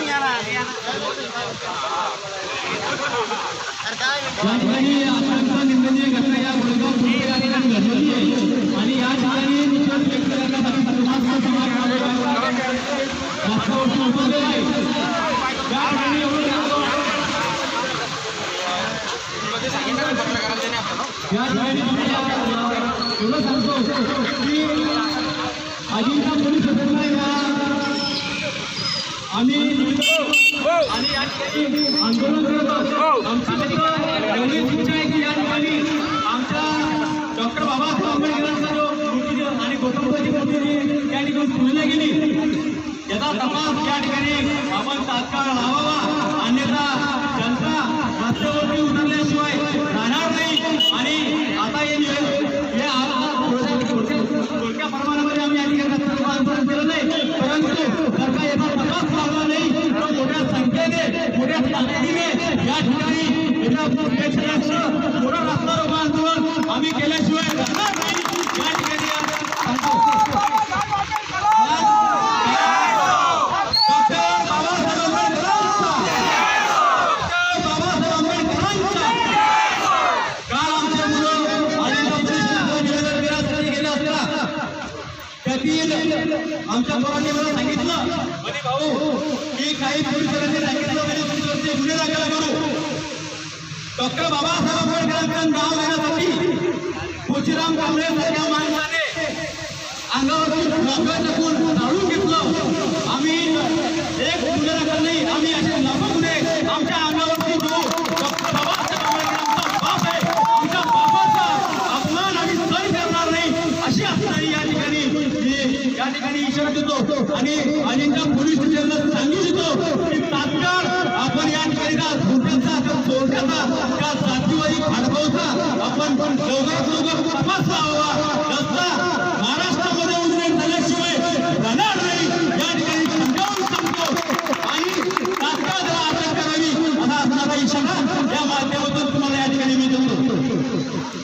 या ठिकाणी निंदनीय घटना या गोळगाव पोलीस ठिकाणी घडलेली आहे आणि या ठिकाणी निषेध व्यक्त करण्यासाठी सर्वांचा समाज मागच्या वर्षी आहे या ठिकाणी या ठिकाणी एवढं सांगतो की अजिंठा पोलीस आम्ही आणि या ठिकाणी आंदोलन करत आहोत आमची फक्त एवढीच इच्छा आहे की या ठिकाणी आमच्या डॉक्टर बाबासाहेब आंबेडकरांचा जो मूर्ती आणि गौतमबुद्धाची मूर्ती या ठिकाणी पुजल्या गेली याचा तपास या ठिकाणी आपण तात्काळ लावावा. अन्यथा जनता रस्त्यावरती उतरल्याशिवाय राहणार नाही. आणि ताकदीने या ठिकाणी रस्ता आंदोलन आम्ही केल्याशिवाय राहणार नाही या ठिकाणी काल आमच्या मुलं आमच्या पोरांनी मला सांगितलं म्हणे भाऊ की काही पोलिसांनी सांगितलं म्हणे तुमच्यावरती गुन्हे दाखल करू डॉक्टर बाबासाहेब आंबेडकरांचं नाव घेण्यासाठी तुळशीराम कांबळे सारख्या माणसाने अंगावरती डोंगर टाकून झाडून घेतलं. आम्ही एक गुन्हे दाखल नाही. आम्ही असे लाखो गुन्हे आमच्या अंगावरती जो डॉक्टर बाबासाहेब आंबेडकरांचा बाप आहे. आमच्या बाबाचा अपमान आम्ही सहन करणार नाही. अशी असणारी या ठिकाणी मी या ठिकाणी इशारा देतो आणि अजिंठा पोलीस स्टेशनला सांगू देतो की तात्काळ आपण या ठिकाणी लवकरात लवकर तपास लावा रस्ता महाराष्ट्रामध्ये उद्रेक झाल्याशिवाय राहणार नाही. या ठिकाणी समजावून सांगतो. या माध्यमातून तुम्हाला या ठिकाणी मी देतो.